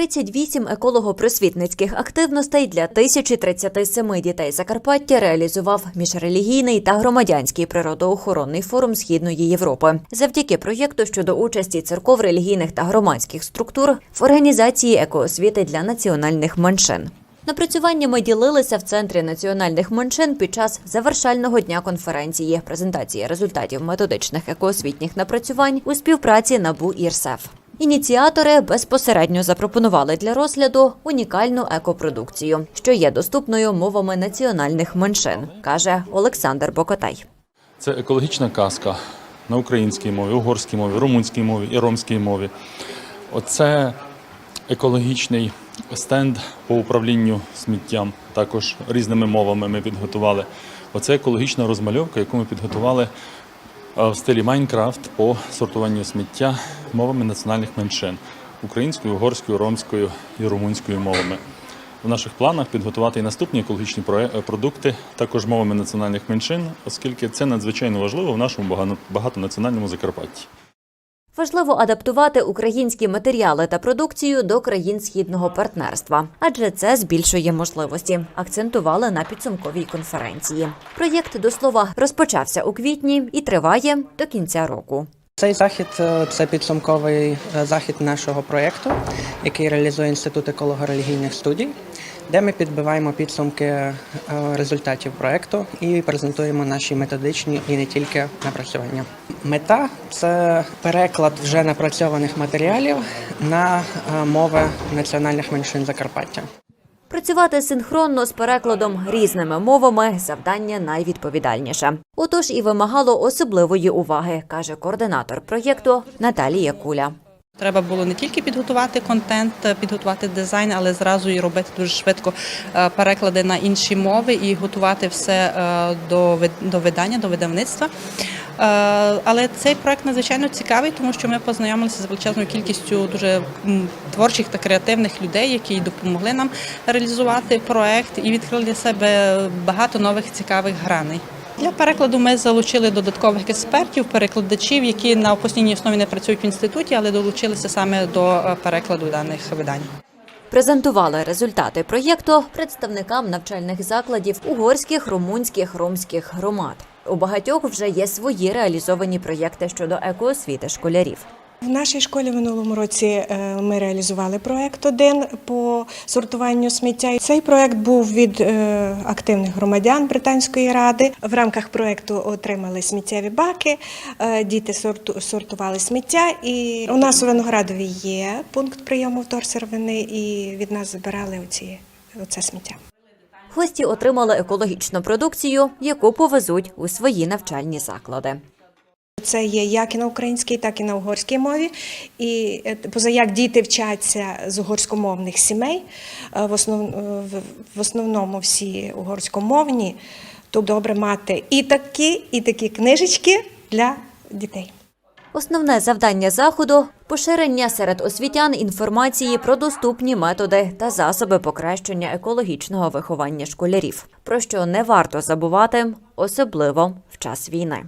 38 еколого-просвітницьких активностей для 1037 дітей Закарпаття реалізував міжрелігійний та громадянський природоохоронний форум Східної Європи завдяки проєкту щодо участі церков релігійних та громадських структур в організації екоосвіти для національних меншин. Напрацюваннями ділилися в центрі національних меншин під час завершального дня конференції, презентації результатів методичних екоосвітніх напрацювань у співпраці НАБУ і РСЕФ. Ініціатори безпосередньо запропонували для розгляду унікальну екопродукцію, що є доступною мовами національних меншин, каже Олександр Бокотай. Це екологічна казка на українській мові, угорській мові, румунській мові і ромській мові. Оце екологічний стенд по управлінню сміттям, також різними мовами ми підготували. Оце екологічна розмальовка, яку ми підготували в стилі Майнкрафт по сортуванню сміття мовами національних меншин українською, угорською, ромською і румунською мовами. В наших планах підготувати і наступні екологічні проe- продукти також мовами національних меншин, оскільки це надзвичайно важливо в нашому багатонаціональному Закарпатті. Важливо адаптувати українські матеріали та продукцію до країн східного партнерства, адже це збільшує можливості. Акцентували на підсумковій конференції. Проєкт до слова розпочався у квітні і триває до кінця року. Цей захід е, це підсумковий е, захід нашого проєкту, який реалізує інститут еколого-релігійних студій, де ми підбиваємо підсумки е, результатів проєкту і презентуємо наші методичні і не тільки напрацювання. Мета це переклад вже напрацьованих матеріалів на е, мови національних меншин Закарпаття. Працювати синхронно з перекладом різними мовами завдання найвідповідальніше. Отож і вимагало особливої уваги, каже координатор проєкту Наталія Куля. Треба було не тільки підготувати контент, е, підготувати дизайн, але зразу і робити дуже швидко е, переклади на інші мови і готувати все е, до видання, до видавництва. Але цей проект надзвичайно цікавий, тому що ми познайомилися з величезною кількістю дуже творчих та креативних людей, які допомогли нам реалізувати проект і відкрили для себе багато нових цікавих граней. Для перекладу ми залучили додаткових експертів, перекладачів, які на постійній основі не працюють в інституті, але долучилися саме до е, перекладу даних видань. Презентували результати проєкту представникам навчальних закладів угорських, румунських, ромських громад. У багатьох вже є свої реалізовані проєкти щодо екоосвіти школярів. В нашій школі минулому році е, ми реалізували проект один по сортуванню сміття. Цей проект був від е, активних громадян Британської ради. В рамках проекту отримали сміттєві баки. е, Діти сорту- сортували сміття. І у нас у Виноградові є пункт прийому вторсировини, і від нас забирали оці, оце сміття. Гості отримали екологічну продукцію, яку повезуть у свої навчальні заклади. Це є як і на українській, так і на угорській мові. І е, поза як діти вчаться з угорськомовних сімей, е, в, основ, е, в основному всі угорськомовні, то добре мати і такі, і такі книжечки для дітей. Основне завдання заходу поширення серед освітян інформації про доступні методи та засоби покращення екологічного виховання школярів, про що не варто забувати, особливо в час війни.